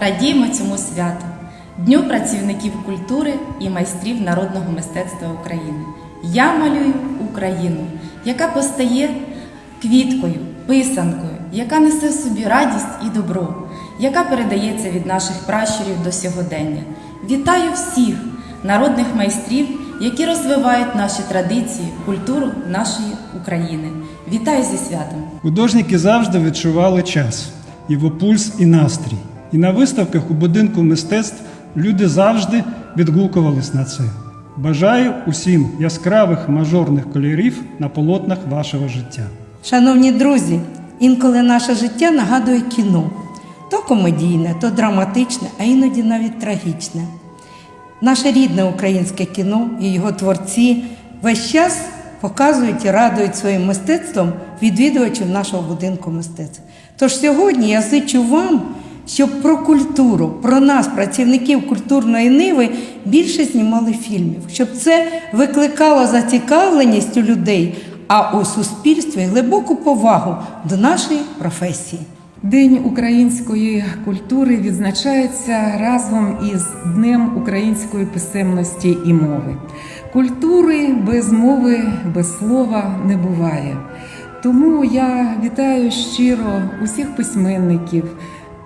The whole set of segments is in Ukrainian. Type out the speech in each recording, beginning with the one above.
радіємо цьому святу, Дню працівників культури і майстрів народного мистецтва України. Я малюю Україну, яка постає квіткою, писанкою, яка несе в собі радість і добро, яка передається від наших пращурів до сьогодення. Вітаю всіх народних майстрів, які розвивають наші традиції, культуру нашої України. Вітаю зі святом! Художники завжди відчували час, його пульс і настрій. І на виставках у будинку мистецтв люди завжди відгукувались на це. Бажаю усім яскравих мажорних кольорів на полотнах вашого життя. Шановні друзі, інколи наше життя нагадує кіно. То комедійне, то драматичне, а іноді навіть трагічне. Наше рідне українське кіно і його творці весь час показують і радують своїм мистецтвом відвідувачів нашого будинку мистецтв. Тож сьогодні я зичу вам, щоб про культуру, про нас, працівників культурної ниви, більше знімали фільмів, щоб це викликало зацікавленість у людей, а у суспільстві глибоку повагу до нашої професії. День української культури відзначається разом із Днем української писемності і мови. Культури без мови, без слова не буває. Тому я вітаю щиро усіх письменників,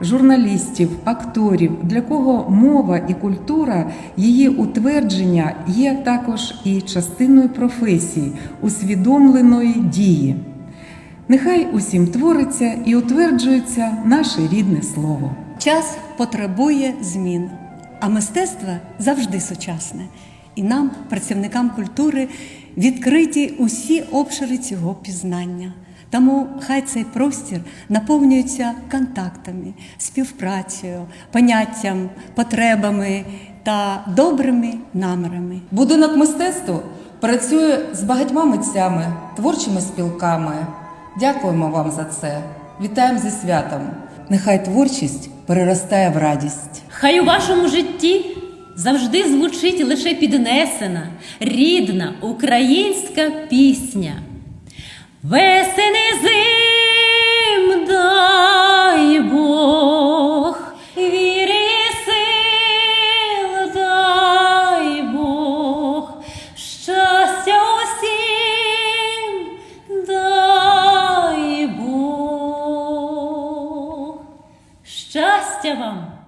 журналістів, акторів, для кого мова і культура, її утвердження є також і частиною професії, усвідомленої дії. Нехай усім твориться і утверджується наше рідне слово. Час потребує змін, а мистецтво завжди сучасне. І нам, працівникам культури, відкриті усі обшири цього пізнання. Тому хай цей простір наповнюється контактами, співпрацею, поняттям, потребами та добрими намірами. Будинок мистецтва працює з багатьма митцями, творчими спілками. Дякуємо вам за це. Вітаємо зі святом. Нехай творчість переростає в радість. Хай у вашому житті завжди звучить лише піднесена, рідна українська пісня. Весени зим дай Бог, віри сил дай Бог, щастя усім дай Бог, щастя вам!